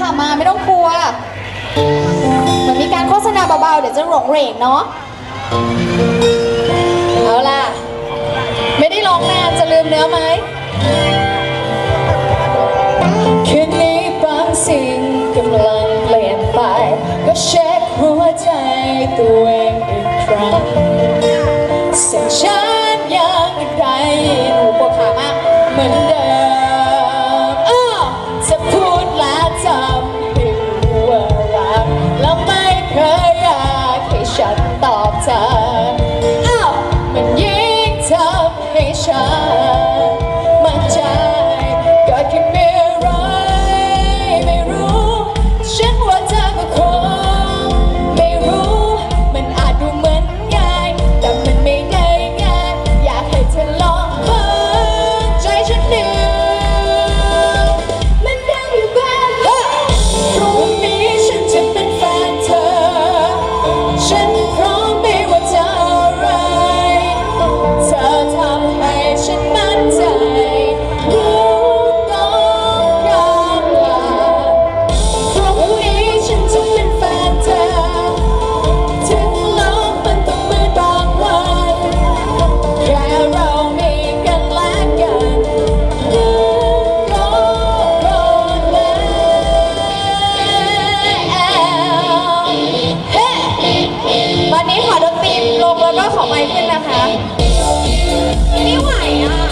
ค่ะมาไม่ต้องกลัว เหมือนมีการโฆษณาเบาๆ เดี๋ยวจะหลงเหรงเนาะ เอาล่ะ ไม่ได้ร้องนานจะลืมเนื้อไหมคืนนี้บางสิ่งกำลังเปลี่ยนไป ก็เช็คหัวใจตัวเอ ขอไปขึ้นนะคะ ไม่ไหวอะ